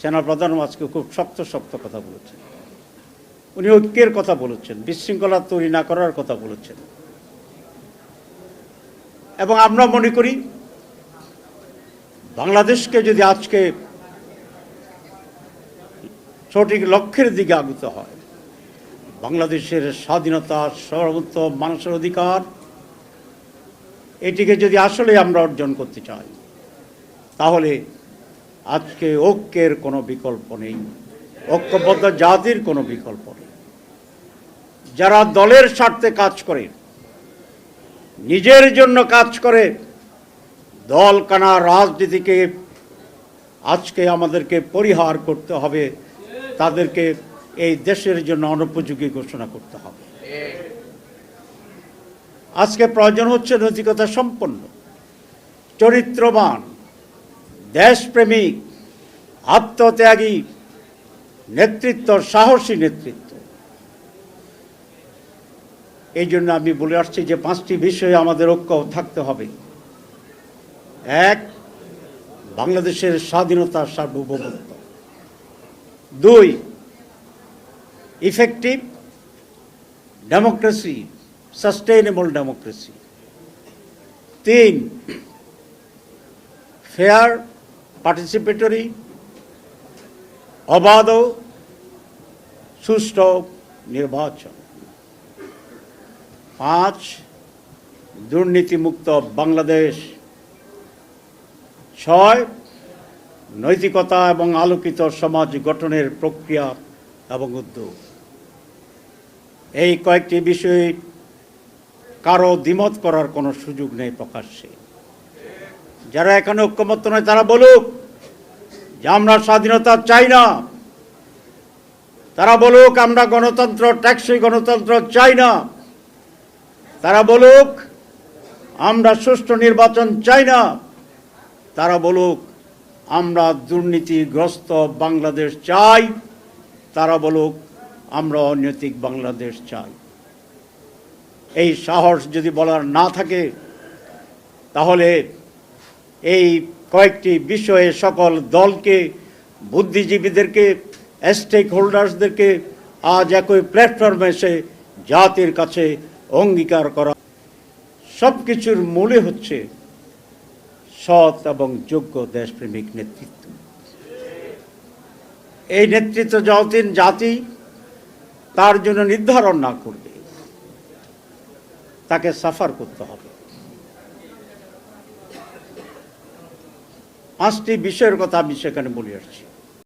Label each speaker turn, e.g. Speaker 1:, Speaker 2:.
Speaker 1: সেনাপ্রধান আজকে খুব শক্ত শক্ত কথা বলেছেন। উনি ঐক্যের কথা বলেছেন, বিশৃঙ্খলা তৈরি না করার কথা বলেছেন। এবং আমরা মনে করি, বাংলাদেশকে যদি আজকে সঠিক লক্ষ্যের দিকে আগত হয়, বাংলাদেশের স্বাধীনতা সর্বোচ্চ মানুষের অধিকার, এটিকে যদি আসলে আমরা অর্জন করতে চাই, তাহলে আজকে ঐক্যের কোনো বিকল্প নেই, ঐক্যবদ্ধ জাতির কোনো বিকল্প নেই। যারা দলের স্বার্থে কাজ করে, নিজের জন্য কাজ করে, দল কানা রাজনীতিকে আজকে আমাদেরকে পরিহার করতে হবে, তাদেরকে এই দেশের জন্য অনুপযোগী ঘোষণা করতে হবে। আজকে প্রয়োজন হচ্ছে নৈতিকতা সম্পন্ন, চরিত্রবান দেশপ্রেমিক, আত্মত্যাগী নেতৃত্ব সাহসী নেতৃত্ব। এই জন্য আমি বলে আসছি যে পাঁচটি বিষয়ে আমাদের ঐক্য থাকতে হবে। এক, বাংলাদেশের স্বাধীনতা সার্বভৌমত্ব। দুই ইফেক্টিভ ডেমোক্রেসি সাস্টেইনেবল ডেমোক্রেসি তিন ফেয়ার পার্টিসিপেটরি অবাধ সুষ্ঠু নির্বাচন পাঁচ দুর্নীতিমুক্ত বাংলাদেশ ছয় নৈতিকতা এবং আলোকিত সমাজ গঠনের প্রক্রিয়া এবং উদ্যোগ এই কয়েকটি বিষয়ে কারও দ্বিমত করার কোনো সুযোগ নেই প্রকাশ্যে যারা এখানে ঐক্যমত্য নয়, তারা বলুক যে আমরা স্বাধীনতা চাই না। তারা বলুক আমরা গণতন্ত্র, ট্যাক্সি গণতন্ত্র চাই না। তারা বলুক আমরা সুষ্ঠু নির্বাচন চাই না। তারা বলুক আমরা দুর্নীতিগ্রস্ত বাংলাদেশ চাই। তারা বলুক আমরা অনৈতিক বাংলাদেশ চাই। এই সাহস যদি বলার না থাকে, তাহলে এই কয়েকটি বিষয়ে সকল দলকে, বুদ্ধিজীবীদেরকে স্টেক হোল্ডার্সদেরকে আজ একই প্ল্যাটফর্মে এসে জাতির কাছে অঙ্গীকার করা। সব কিছুর মূলে হচ্ছে সৎ এবং যোগ্য দেশপ্রেমিক নেতৃত্ব। এই নেতৃত্ব যতদিন জাতি, তার জন্য নির্ধারণ না করবে, তাকে সাফার করতে হবে। পাঁচটি বিষয়ের কথা আমি সেখানে বলে আসছি।